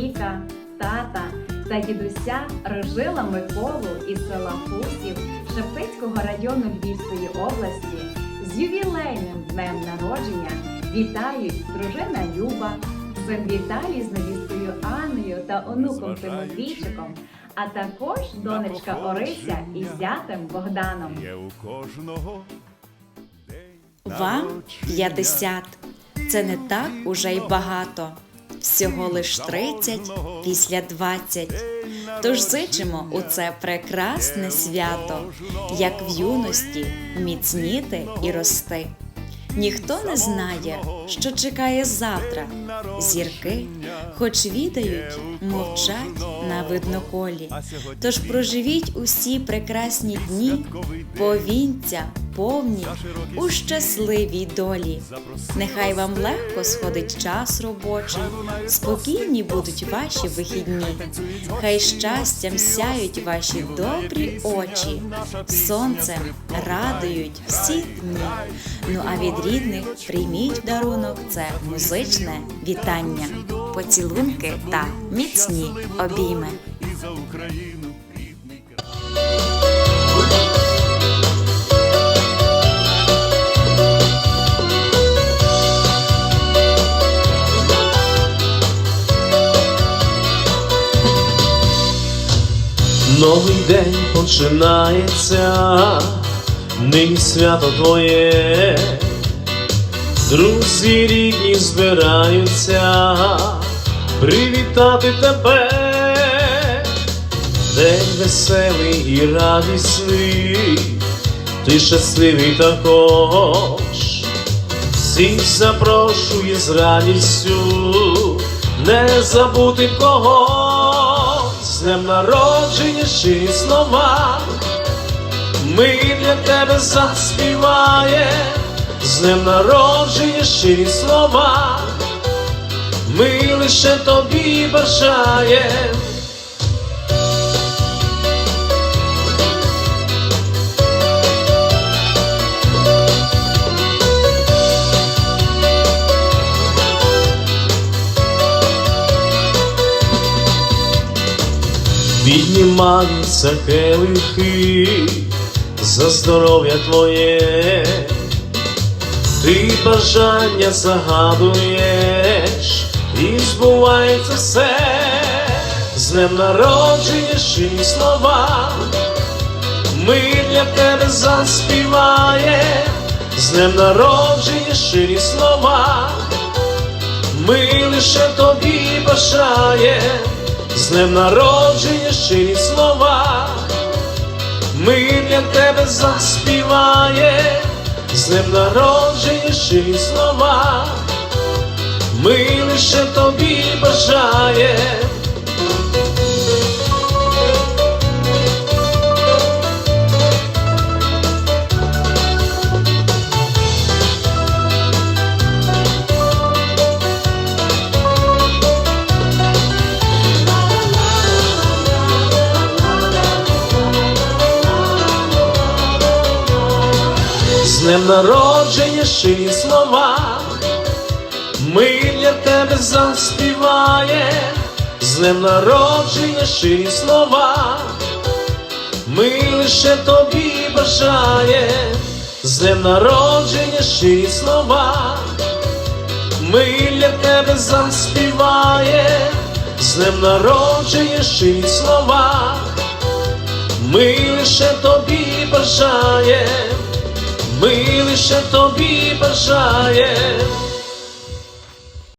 чоловіка, тата та дідуся Рожила Миколу із села Фусів Шептицького району Львівської області з ювілейним днем народження вітають дружина Люба, син Віталій з невісткою Анною та онуком Тимофійчиком, а також донечка Орися із зятем Богданом. Є у кожного Вам 50. Це не так уже й багато. Всього лиш 30 після 20. Тож зичимо у це прекрасне свято, як в юності міцніти і рости. Ніхто не знає, що чекає завтра. Зірки, хоч відають, мовчать на видноколі. Тож проживіть усі прекрасні дні, повінця, повні у щасливій долі. Нехай вам легко сходить час робочий, спокійні будуть ваші вихідні. Хай щастям сяють ваші добрі очі, сонцем радують всі дні. Ну а від рідних прийміть дарунок. Це музичне вітання, поцілунки та міцні обійми. Новий день починається, нині свято твоє, друзі рідні збираються привітати тебе, день веселий і радісний, ти щасливий також, всіх запрошує з радістю, не забути когось, з днем народження щирі слова, ми для тебе заспіває, з днем народження щирі слова, ми лише тобі бажаєм. Піднімаються келихи за здоров'я твоє, ти бажання загадуєш, і збувається все, з днем народження щирі слова, ми для тебе заспіває, з днем народження щирі слова, ми лише тобі бажаєм. З днем народження щирі слова, ми для тебе заспіває, з днем народження слова, ми лише тобі бажає. З днем народження щирі слова, ми для тебе заспіває, з днем народження щирі слова, ми лише тобі бажає, з днем народження щирі слова, ми для тебе заспіває, з днем народження щирі слова, ми лише тобі. Ми лише тобі бажаєм